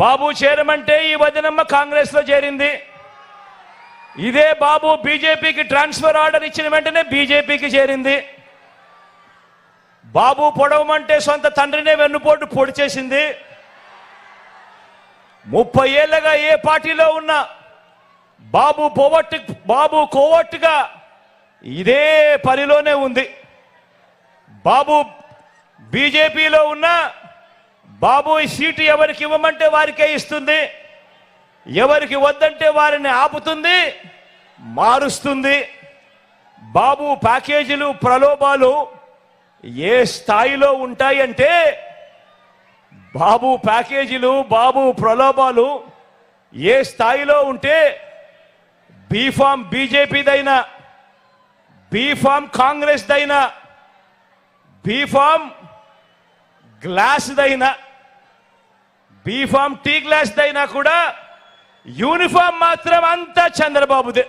బాబు చేరమంటే ఈ వదినమ్మ కాంగ్రెస్లో చేరింది. ఇదే బాబు బీజేపీకి ట్రాన్స్ఫర్ ఆర్డర్ ఇచ్చిన వెంటనే బీజేపీకి చేరింది. బాబు పొడవమంటే సొంత తండ్రినే వెన్నుపోటు పొడి చేసింది. ముప్పై ఏళ్ళగా ఏ పార్టీలో ఉన్నా బాబు పోవట్టు బాబు కోవట్టుగా ఇదే పనిలోనే ఉంది. బాబు బీజేపీలో ఉన్న బాబు ఈ సీటు ఎవరికి ఇవ్వమంటే వారికే ఇస్తుంది. ఎవరికి వద్దంటే వారిని ఆపుతుంది మారుస్తుంది. బాబు ప్యాకేజీలు ప్రలోభాలు ఏ స్థాయిలో ఉంటాయంటే బాబు ప్యాకేజీలు బాబు ప్రలోభాలు ఏ స్థాయిలో ఉంటే బీఫామ్ బీజేపీదైనా బీఫామ్ కాంగ్రెస్దైనా బీఫామ్ గ్లాస్దైనా బీఫామ్ టీ గ్లాస్ దైనా కూడా యూనిఫామ్ మాత్రం అంతా చంద్రబాబుదే.